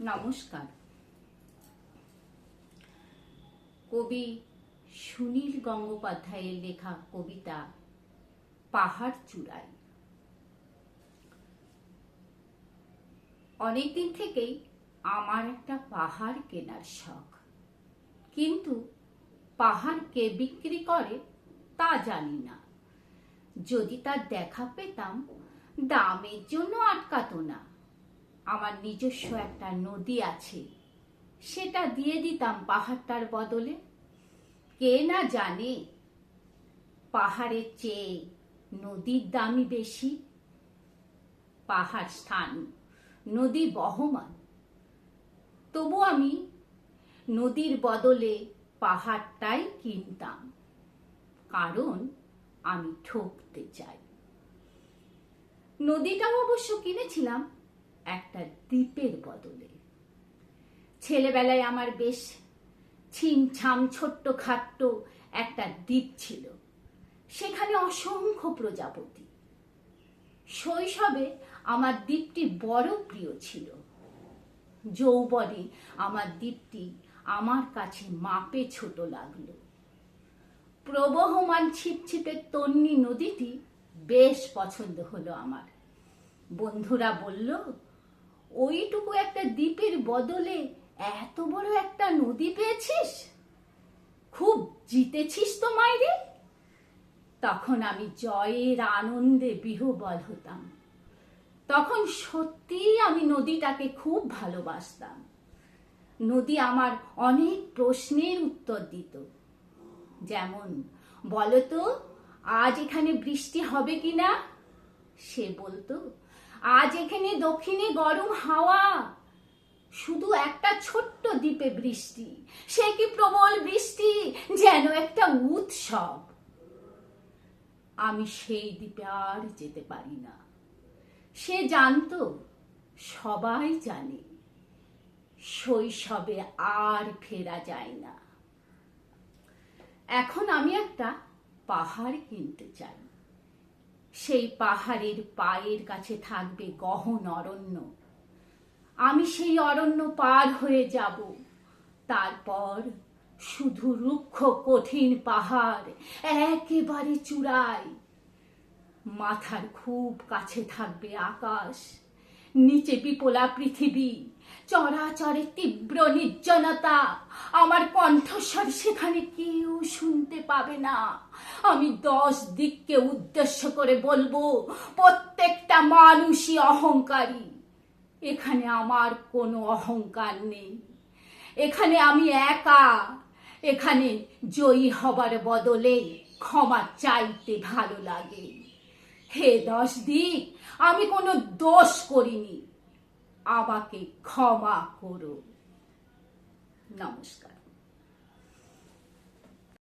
নমস্কার। কবি সুনীল গঙ্গোপাধ্যায়ের লেখা কবিতা পাহাড় চূড়ায় অনেকদিন থেকেই আমার একটা পাহাড় কেনার শখ। কিন্তু পাহাড় কে বিক্রি করে তা জানি না। যদি তার দেখা পেতাম, দামের জন্য আটকাতো না। আমার নিজস্ব একটা নদী আছে। সেটা দিয়ে দিতাম পাহাড়টার বদলে। কে না জানে, পাহাড়ের চেয়ে নদীর দামই বেশি। পাহাড় স্থান, নদী বহমান। তবু আমি নদীর বদলে পাহাড়টাই কিনতাম, কারণ আমি ঠকতে চাই। নদীটাও অবশ্য কিনেছিলাম একটা দ্বীপের বদলে। ছেলেবেলায় আমার বেশ ছিমছাম ছোট্ট খাট্ট একটা দ্বীপ ছিল। সেখানে অসংখ্য প্রজাপতি। শৈশবে আমার দ্বীপটি বড় প্রিয় ছিল। যৌবনে আমার দ্বীপটি আমার কাছে মাপে ছোট লাগল। প্রবহমান ছিপছিপে তন্নি নদীটি বেশ পছন্দ হলো আমার। বন্ধুরা বলল ওইটুকু একটা দ্বীপের বদলে এত বড় একটা নদী পেয়েছিস? খুব জিতেছিস তো মাইরে? তখন আমি জয়ের আনন্দে বিহবল হতাম। তখন সত্যিই আমি নদীটাকে খুব ভালোবাসতাম। নদী আমার অনেক প্রশ্নের উত্তর দিত। যেমন, বলতো, আজ এখানে বৃষ্টি হবে কি না সে বলতো আজ এখানে দক্ষিণে গরম হাওয়া। শুধু একটা ছোট্ট দ্বীপে বৃষ্টি, সে কি প্রবল বৃষ্টি, যেন একটা উৎসব। আমি সেই দ্বীপে আর যেতে পারি না। সে জানতো, সবাই জানে, শৈশবে আর ফেরা যায় না। এখন আমি একটা পাহাড় কিনতে চাই। সেই পাহাড়ের পায়ের কাছে থাকবে গহন অরণ্য। আমি সেই অরণ্য পার হয়ে যাব। তারপর শুধু রুক্ষ কঠিন পাহাড় একেবারে চূড়ায়। মাথার খুব কাছে থাকবে আকাশ। নিচে বিপলা পৃথিবী চরাচরের তীব্র নির্জনতা। আমার কণ্ঠস্বর সেখানে কেউ শুনতে পাবে না। আমি দশ দিককে উদ্দেশ্য করে বলব, প্রত্যেকটা মানুষই অহংকারী। এখানে আমার কোনো অহংকার নেই। এখানে আমি একা। এখানে জয়ী হবার বদলে ক্ষমা চাইতে ভালো লাগে। হে দশ দিক আমি কোনো দোষ করিনি। আমাকে ক্ষমা করো। নমস্কার।